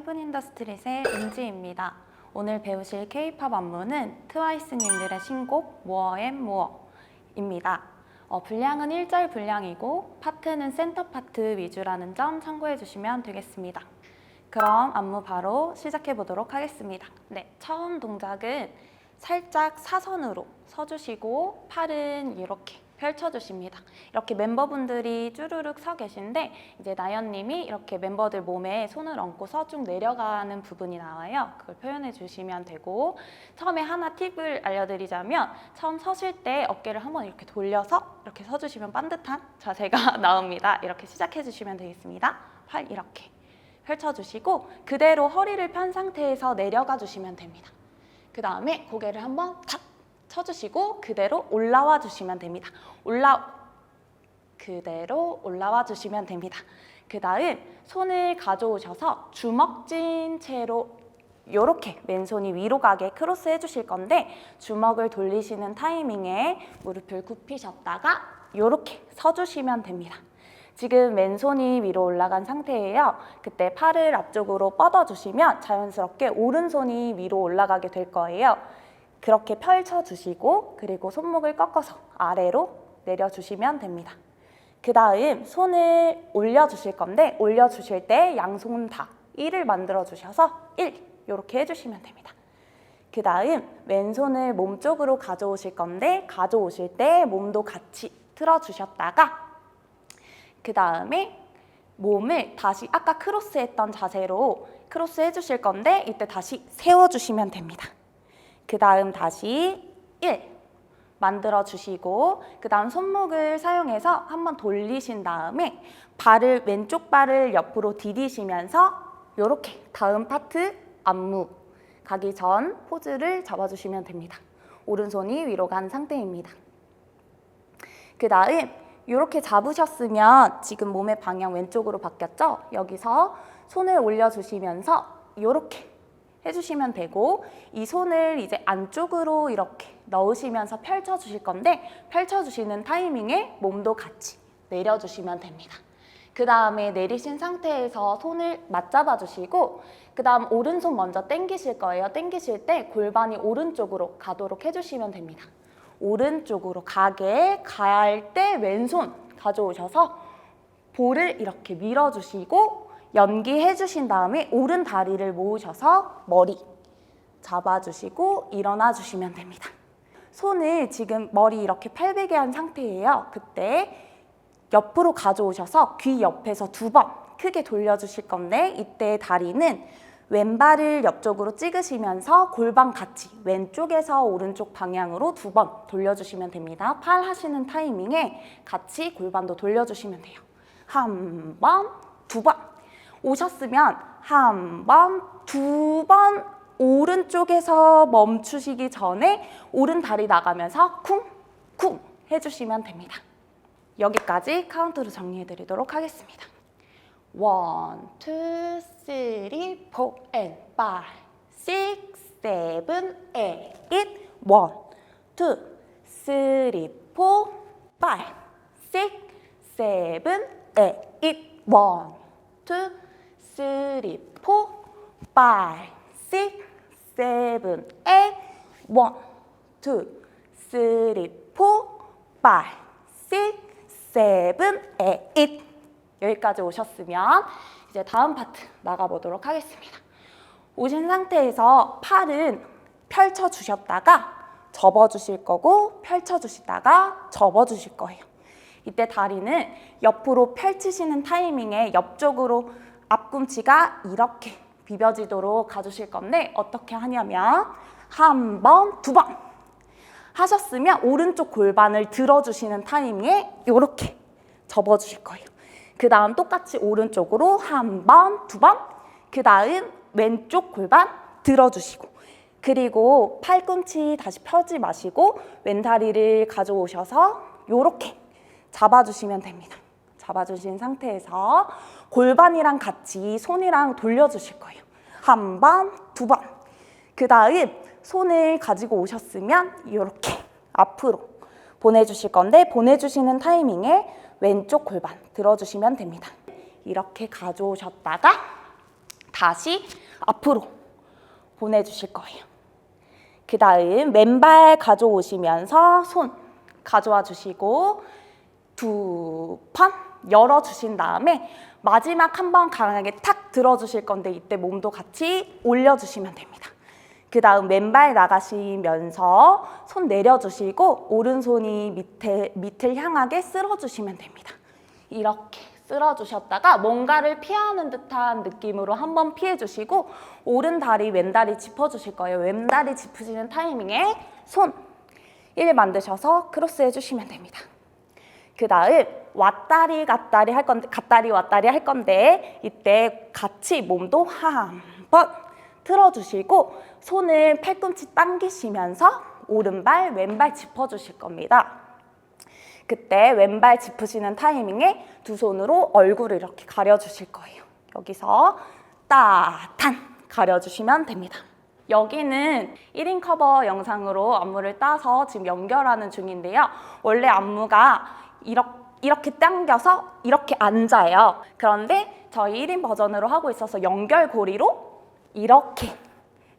세븐 인더스트릿의 은지입니다. 오늘 배우실 K-팝 안무는 트와이스님들의 신곡 More and More입니다. 어, 분량은 1절 분량이고 파트는 센터 파트 위주라는 점 참고해 주시면 되겠습니다. 그럼 안무 바로 시작해 보도록 하겠습니다. 네, 처음 동작은 살짝 사선으로 서주시고 팔은 이렇게 펼쳐주십니다. 이렇게 멤버분들이 쭈루룩 서 계신데 이제 나연님이 이렇게 멤버들 몸에 손을 얹고 서 쭉 내려가는 부분이 나와요. 그걸 표현해 주시면 되고 처음에 하나 팁을 알려드리자면 처음 서실 때 어깨를 한번 이렇게 돌려서 이렇게 서주시면 반듯한 자세가 나옵니다. 이렇게 시작해 주시면 되겠습니다. 팔 이렇게 펼쳐주시고 그대로 허리를 편 상태에서 내려가 주시면 됩니다. 그 다음에 고개를 한번 탁 쳐주시고 그대로 올라와 주시면 됩니다. 올라 그대로 올라와 주시면 됩니다. 그 다음 손을 가져오셔서 주먹진 채로 이렇게 맨손이 위로 가게 크로스 해주실 건데 주먹을 돌리시는 타이밍에 무릎을 굽히셨다가 이렇게 서주시면 됩니다. 지금 맨손이 위로 올라간 상태예요. 그때 팔을 앞쪽으로 뻗어주시면 자연스럽게 오른손이 위로 올라가게 될 거예요. 그렇게 펼쳐주시고 그리고 손목을 꺾어서 아래로 내려주시면 됩니다. 그 다음 손을 올려주실 건데 올려주실 때 양손 다 1을 만들어 주셔서 1 이렇게 해주시면 됩니다. 그 다음 왼손을 몸쪽으로 가져오실 건데 가져오실 때 몸도 같이 틀어주셨다가 그 다음에 몸을 다시 아까 크로스 했던 자세로 크로스 해주실 건데 이때 다시 세워주시면 됩니다. 그 다음 다시 1 만들어 주시고 그 다음 손목을 사용해서 한번 돌리신 다음에 발을 왼쪽 발을 옆으로 디디시면서 이렇게 다음 파트 안무 가기 전 포즈를 잡아주시면 됩니다. 오른손이 위로 간 상태입니다. 그 다음 이렇게 잡으셨으면 지금 몸의 방향 왼쪽으로 바뀌었죠? 여기서 손을 올려주시면서 이렇게 해주시면 되고 이 손을 이제 안쪽으로 이렇게 넣으시면서 펼쳐주실 건데 펼쳐주시는 타이밍에 몸도 같이 내려주시면 됩니다. 그 다음에 내리신 상태에서 손을 맞잡아 주시고 그 다음 오른손 먼저 당기실 거예요. 당기실 때 골반이 오른쪽으로 가도록 해주시면 됩니다. 오른쪽으로 가게 갈 때 왼손 가져오셔서 볼을 이렇게 밀어주시고 연기해 주신 다음에 오른 다리를 모으셔서 머리 잡아주시고 일어나 주시면 됩니다. 손을 지금 머리 이렇게 팔베개 한 상태예요. 그때 옆으로 가져오셔서 귀 옆에서 두 번 크게 돌려주실 건데 이때 다리는 왼발을 옆쪽으로 찍으시면서 골반 같이 왼쪽에서 오른쪽 방향으로 두 번 돌려주시면 됩니다. 팔 하시는 타이밍에 같이 골반도 돌려주시면 돼요. 한 번, 두 번. 오셨으면 한 번, 두 번 오른쪽에서 멈추시기 전에 오른 다리 나가면서 쿵, 쿵 해주시면 됩니다. 여기까지 카운트로 정리해 드리도록 하겠습니다. 원, 투, 쓰리, 포, 앤, 파이, 식스, 세븐, 에잇, 원, 투, 쓰리, 포, 파이, 식스, 세븐, 에잇, 원, 투, 세븐, 에잇, 원, 투, 쓰리, 포, 파이, 식스, 세븐, 에잇 여기까지 오셨으면 이제 다음 파트 나가보도록 하겠습니다. 오신 상태에서 팔은 펼쳐 주셨다가 접어 주실 거고 펼쳐 주시다가 접어 주실 거예요. 이때 다리는 옆으로 펼치시는 타이밍에 옆쪽으로 앞꿈치가 이렇게 비벼지도록 가주실 건데 어떻게 하냐면 한 번, 두 번 하셨으면 오른쪽 골반을 들어주시는 타이밍에 이렇게 접어주실 거예요. 그 다음 똑같이 오른쪽으로 한 번, 두 번, 그 다음 왼쪽 골반 들어주시고 그리고 팔꿈치 다시 펴지 마시고 왼다리를 가져오셔서 이렇게 잡아주시면 됩니다. 잡아주신 상태에서 골반이랑 같이 손이랑 돌려주실 거예요. 한 번, 두 번. 그 다음 손을 가지고 오셨으면 이렇게 앞으로 보내주실 건데 보내주시는 타이밍에 왼쪽 골반 들어주시면 됩니다. 이렇게 가져오셨다가 다시 앞으로 보내주실 거예요. 그 다음 왼발 가져오시면서 손 가져와 주시고 두 판 열어주신 다음에 마지막 한 번 강하게 탁 들어주실 건데 이때 몸도 같이 올려주시면 됩니다. 그 다음 왼발 나가시면서 손 내려주시고 오른손이 밑에, 밑을 향하게 쓸어주시면 됩니다. 이렇게 쓸어주셨다가 뭔가를 피하는 듯한 느낌으로 한번 피해주시고 오른 다리, 왼 다리 짚어주실 거예요. 왼 다리 짚으시는 타이밍에 손 1 만드셔서 크로스 해주시면 됩니다. 그 다음 왔다리 갔다리 할 건데 갔다리 왔다리 할 건데 이때 같이 몸도 한 번 틀어주시고 손을 팔꿈치 당기시면서 오른발 왼발 짚어주실 겁니다. 그때 왼발 짚으시는 타이밍에 두 손으로 얼굴을 이렇게 가려주실 거예요. 여기서 따탄 가려주시면 됩니다. 여기는 1인 커버 영상으로 안무를 따서 지금 연결하는 중인데요. 원래 안무가 이렇게, 이렇게 당겨서 이렇게 앉아요. 그런데 저희 1인 버전으로 하고 있어서 연결고리로 이렇게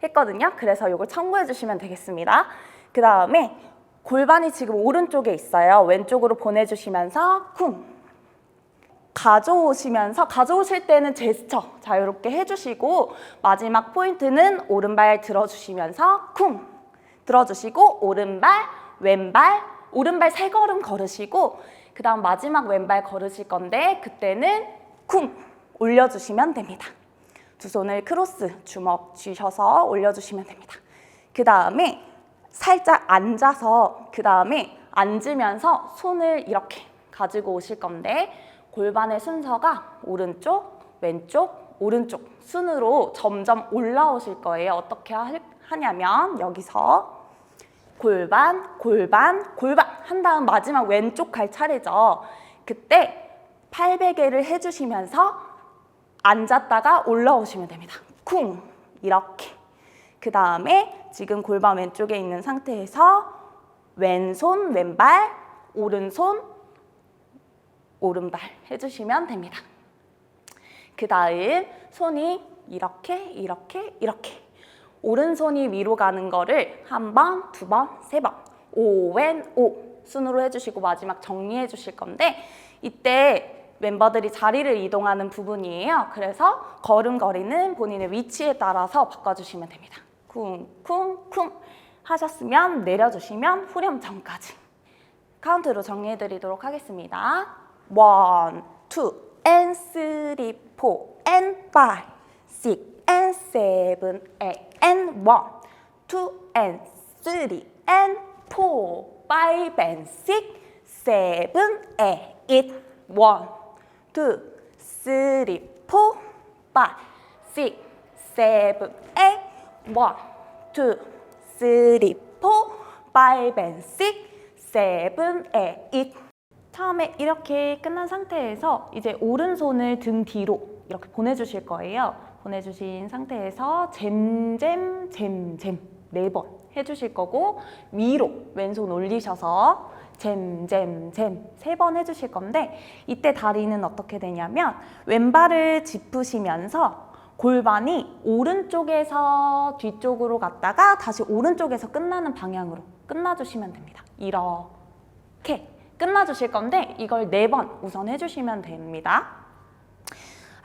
했거든요. 그래서 이걸 참고해 주시면 되겠습니다. 그 다음에 골반이 지금 오른쪽에 있어요. 왼쪽으로 보내주시면서 쿵 가져오시면서 가져오실 때는 제스처 자유롭게 해주시고 마지막 포인트는 오른발 들어주시면서 쿵 들어주시고 오른발 왼발 오른발 세 걸음 걸으시고 그 다음 마지막 왼발 걸으실 건데 그때는 쿵 올려주시면 됩니다. 두 손을 크로스 주먹 쥐셔서 올려주시면 됩니다. 그 다음에 살짝 앉아서 그 다음에 앉으면서 손을 이렇게 가지고 오실 건데 골반의 순서가 오른쪽, 왼쪽, 오른쪽 순으로 점점 올라오실 거예요. 어떻게 할- 하냐면 여기서 골반, 골반, 골반 한 다음 마지막 왼쪽 갈 차례죠. 그때 팔베개를 해주시면서 앉았다가 올라오시면 됩니다. 쿵 이렇게 그 다음에 지금 골반 왼쪽에 있는 상태에서 왼손 왼발 오른손 오른발 해주시면 됩니다. 그 다음 손이 이렇게 이렇게 이렇게 오른손이 위로 가는 거를 한 번, 두 번, 세 번, 오왼 오 순으로 해주시고 마지막 정리해 주실 건데 이때 멤버들이 자리를 이동하는 부분이에요. 그래서 걸음걸이는 본인의 위치에 따라서 바꿔주시면 됩니다. 쿵쿵쿵 하셨으면 내려주시면 후렴 전까지 카운트로 정리해드리도록 하겠습니다. 원, 투, and three, four, and five, six, and seven, eight, and one, two, and three, and four, five, and six, seven, eight, one, two, three, four, five, six, seven, eight, one, two, three, four, five, and six, seven, eight. 처음에 이렇게 끝난 상태에서 이제 오른손을 등 뒤로 이렇게 보내주실 거예요. 보내주신 상태에서 잼잼 잼잼 네 번 해주실 거고 위로 왼손 올리셔서 잼잼잼 세 번 해주실 건데 이때 다리는 어떻게 되냐면 왼발을 짚으시면서 골반이 오른쪽에서 뒤쪽으로 갔다가 다시 오른쪽에서 끝나는 방향으로 끝나주시면 됩니다. 이렇게 끝나주실 건데 이걸 네 번 우선 해주시면 됩니다.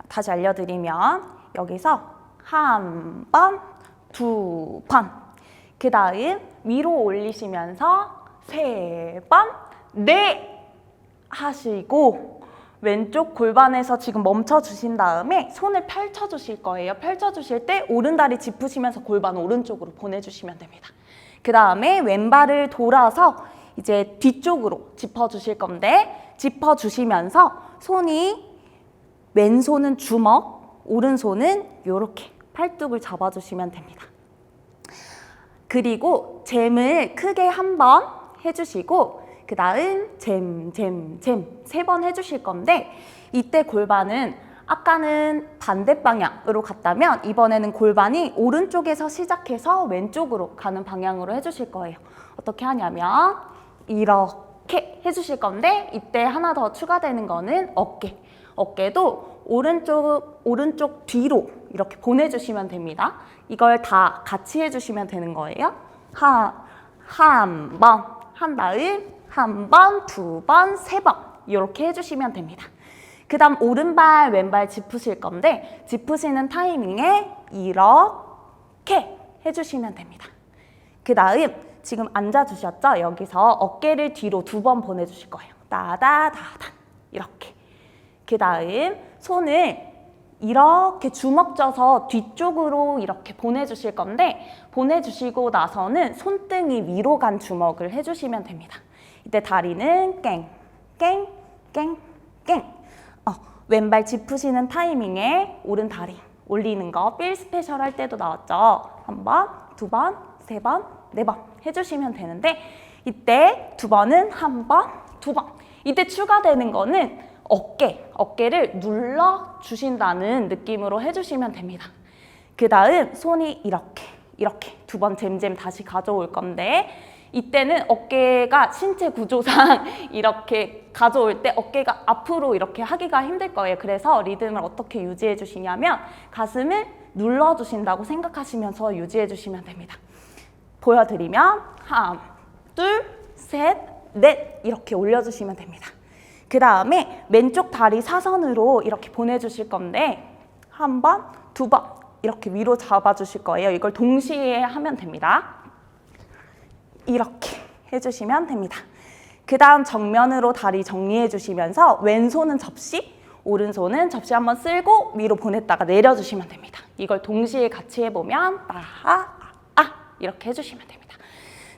다시 알려드리면 여기서 한 번, 두 번, 그 다음 위로 올리시면서 세 번, 네 하시고 왼쪽 골반에서 지금 멈춰 주신 다음에 손을 펼쳐 주실 거예요. 펼쳐 주실 때 오른다리 짚으시면서 골반 오른쪽으로 보내 주시면 됩니다. 그 다음에 왼발을 돌아서 이제 뒤쪽으로 짚어 주실 건데 짚어 주시면서 손이 왼손은 주먹, 오른손은 이렇게 팔뚝을 잡아 주시면 됩니다. 그리고 잼을 크게 한 번 해주시고 그 다음 잼, 잼, 잼 세 번 해주실 건데 이때 골반은 아까는 반대 방향으로 갔다면 이번에는 골반이 오른쪽에서 시작해서 왼쪽으로 가는 방향으로 해주실 거예요. 어떻게 하냐면 이렇게 해주실 건데 이때 하나 더 추가되는 거는 어깨. 어깨도 오른쪽 오른쪽 뒤로 이렇게 보내주시면 됩니다. 이걸 다 같이 해주시면 되는 거예요. 하, 한 번, 한 다음, 한 번, 두 번, 세 번. 이렇게 해주시면 됩니다. 그 다음 오른발, 왼발 짚으실 건데, 짚으시는 타이밍에 이렇게 해주시면 됩니다. 그 다음 지금 앉아주셨죠? 여기서 어깨를 뒤로 두 번 보내주실 거예요. 따다다다 이렇게. 그 다음 손을 이렇게 주먹 져서 뒤쪽으로 이렇게 보내주실 건데 보내주시고 나서는 손등이 위로 간 주먹을 해주시면 됩니다. 이때 다리는 깽, 깽, 깽, 깽. 어, 왼발 짚으시는 타이밍에 오른 다리 올리는 거 빌 스페셜 할 때도 나왔죠. 한 번, 두 번, 세 번, 네 번 해주시면 되는데 이때 두 번은 한 번, 두 번. 이때 추가되는 거는 어깨, 어깨를 눌러 주신다는 느낌으로 해주시면 됩니다. 그 다음 손이 이렇게, 이렇게 두 번 잼잼 다시 가져올 건데 이때는 어깨가 신체 구조상 이렇게 가져올 때 어깨가 앞으로 이렇게 하기가 힘들 거예요. 그래서 리듬을 어떻게 유지해 주시냐면 가슴을 눌러 주신다고 생각하시면서 유지해 주시면 됩니다. 보여드리면 하나, 둘, 셋, 넷 이렇게 올려주시면 됩니다. 그 다음에 왼쪽 다리 사선으로 이렇게 보내주실 건데 한 번, 두 번 이렇게 위로 잡아주실 거예요. 이걸 동시에 하면 됩니다. 이렇게 해주시면 됩니다. 그 다음 정면으로 다리 정리해 주시면서 왼손은 접시, 오른손은 접시 한번 쓸고 위로 보냈다가 내려주시면 됩니다. 이걸 동시에 같이 해보면 따하, 아 이렇게 해주시면 됩니다.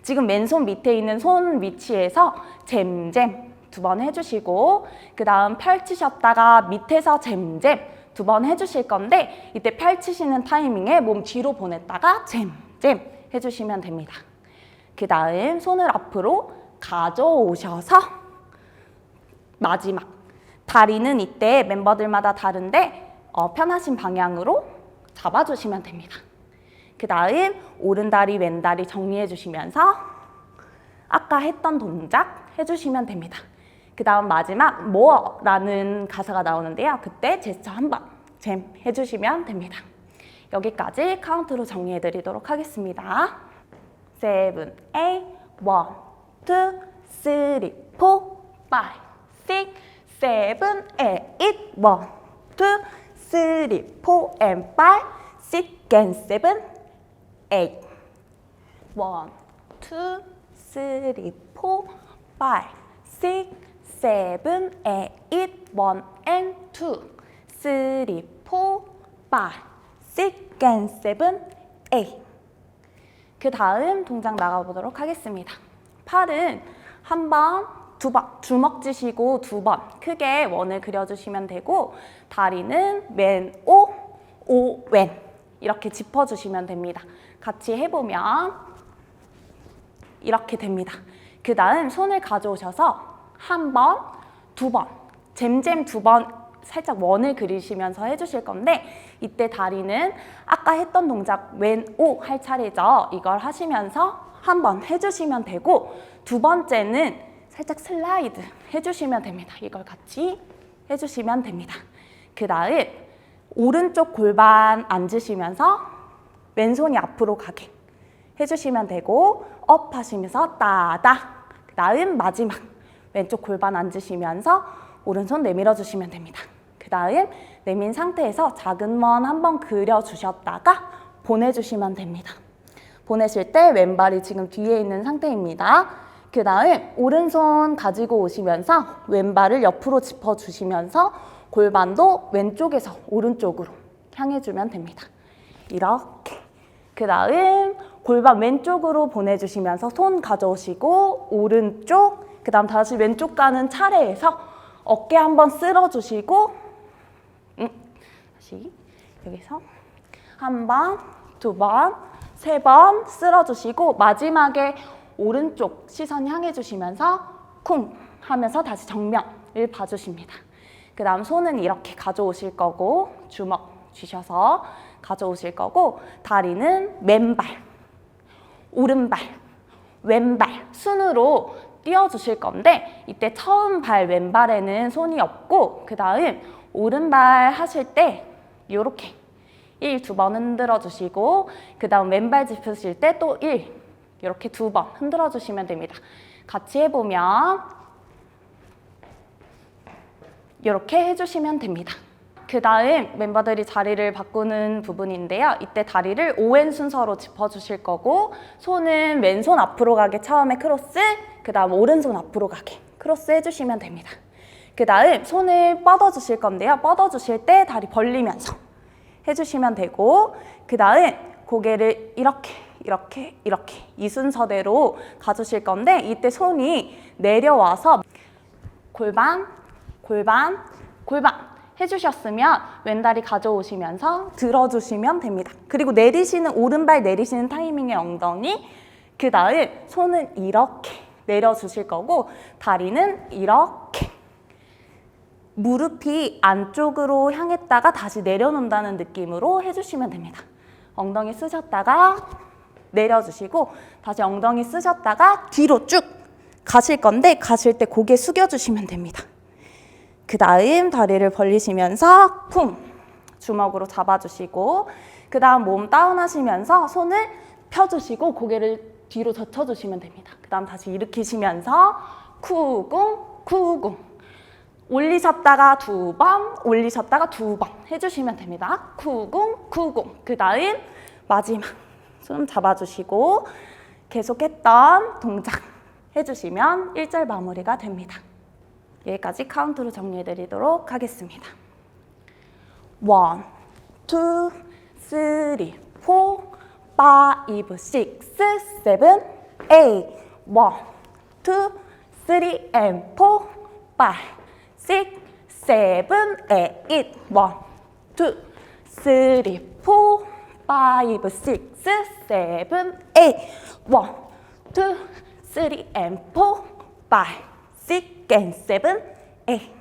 지금 맨손 밑에 있는 손 위치에서 잼잼 두 번 해주시고 그 다음 펼치셨다가 밑에서 잼잼 두 번 해주실 건데 이때 펼치시는 타이밍에 몸 뒤로 보냈다가 잼잼 해주시면 됩니다. 그 다음 손을 앞으로 가져오셔서 마지막 다리는 이때 멤버들마다 다른데 어, 편하신 방향으로 잡아주시면 됩니다. 그 다음 오른다리 왼다리 정리해 주시면서 아까 했던 동작 해주시면 됩니다. 그 다음 마지막 뭐라는 가사가 나오는데요. 그때 제스처 한 번 잼 해주시면 됩니다. 여기까지 카운트로 정리해 드리도록 하겠습니다. seven, eight, one, two, three, four, five, six, seven, eight, one, two, three, four, and five, six, and seven, eight. One, two, three, four, five, six, seven, eight, one, and two, three, four, five, six, and seven, eight. 그 다음 동작 나가보도록 하겠습니다. 팔은 한 번, 두 번, 주먹 쥐시고 두 번 크게 원을 그려주시면 되고 다리는 왼, 오, 오, 왼 이렇게 짚어주시면 됩니다. 같이 해보면 이렇게 됩니다. 그 다음 손을 가져오셔서 한 번, 두 번, 잼잼 두 번 살짝 원을 그리시면서 해주실 건데 이때 다리는 아까 했던 동작 왼오 할 차례죠. 이걸 하시면서 한 번 해주시면 되고 두 번째는 살짝 슬라이드 해주시면 됩니다. 이걸 같이 해주시면 됩니다. 그 다음 오른쪽 골반 앉으시면서 왼손이 앞으로 가게 해주시면 되고 업 하시면서 따다 그 다음 마지막 왼쪽 골반 앉으시면서 오른손 내밀어 주시면 됩니다. 그 다음 내민 상태에서 작은 먼 한번 그려주셨다가 보내주시면 됩니다. 보내실 때 왼발이 지금 뒤에 있는 상태입니다. 그 다음 오른손 가지고 오시면서 왼발을 옆으로 짚어주시면서 골반도 왼쪽에서 오른쪽으로 향해주면 됩니다. 이렇게. 그 다음 골반 왼쪽으로 보내주시면서 손 가져오시고 오른쪽 그 다음 다시 왼쪽 가는 차례에서 어깨 한번 쓸어주시고 음, 다시 여기서 한 번, 두 번, 세 번 쓸어주시고 마지막에 오른쪽 시선 향해 주시면서 쿵 하면서 다시 정면을 봐주십니다. 그 다음 손은 이렇게 가져오실 거고 주먹 쥐셔서 가져오실 거고 다리는 맨발, 오른발, 왼발 순으로 띄워주실 건데 이때 처음 발 왼발에는 손이 없고 그 다음 오른발 하실 때 이렇게 1 두 번 흔들어 주시고 그 다음 왼발 짚으실 때 또 1 이렇게 두 번 흔들어 주시면 됩니다. 같이 해보면 이렇게 해주시면 됩니다. 그 다음 멤버들이 자리를 바꾸는 부분인데요. 이때 다리를 오엔 순서로 짚어주실 거고 손은 왼손 앞으로 가게 처음에 크로스, 그 다음 오른손 앞으로 가게 크로스 해주시면 됩니다. 그 다음 손을 뻗어주실 건데요. 뻗어주실 때 다리 벌리면서 해주시면 되고 그 다음 고개를 이렇게 이렇게 이렇게 이 순서대로 가주실 건데 이때 손이 내려와서 골반 골반 골반 해주셨으면 왼다리 가져오시면서 들어주시면 됩니다. 그리고 내리시는 오른발 내리시는 타이밍의 엉덩이 그 다음 손은 이렇게 내려주실 거고 다리는 이렇게 무릎이 안쪽으로 향했다가 다시 내려놓는다는 느낌으로 해주시면 됩니다. 엉덩이 쓰셨다가 내려주시고 다시 엉덩이 쓰셨다가 뒤로 쭉 가실 건데 가실 때 고개 숙여주시면 됩니다. 그 다음 다리를 벌리시면서 쿵 주먹으로 잡아주시고 그 다음 몸 다운하시면서 손을 펴주시고 고개를 뒤로 젖혀주시면 됩니다. 그 다음 다시 일으키시면서 쿠궁 쿠궁 올리셨다가 두 번, 올리셨다가 두 번 해주시면 됩니다. 쿠궁, 쿠궁. 그 다음 마지막 손 잡아주시고 계속했던 동작 해주시면 1절 마무리가 됩니다. 여기까지 카운트로 정리해 드리도록 하겠습니다. 1, 2, 3, 4, 5, 6, 7, 8 1, 2, 3, 4, 5, 6, 7, 8 1, 2, 3, 4, 5, 6, 7, 8 1, 2, 3, 4, 5, 6, can 7 A.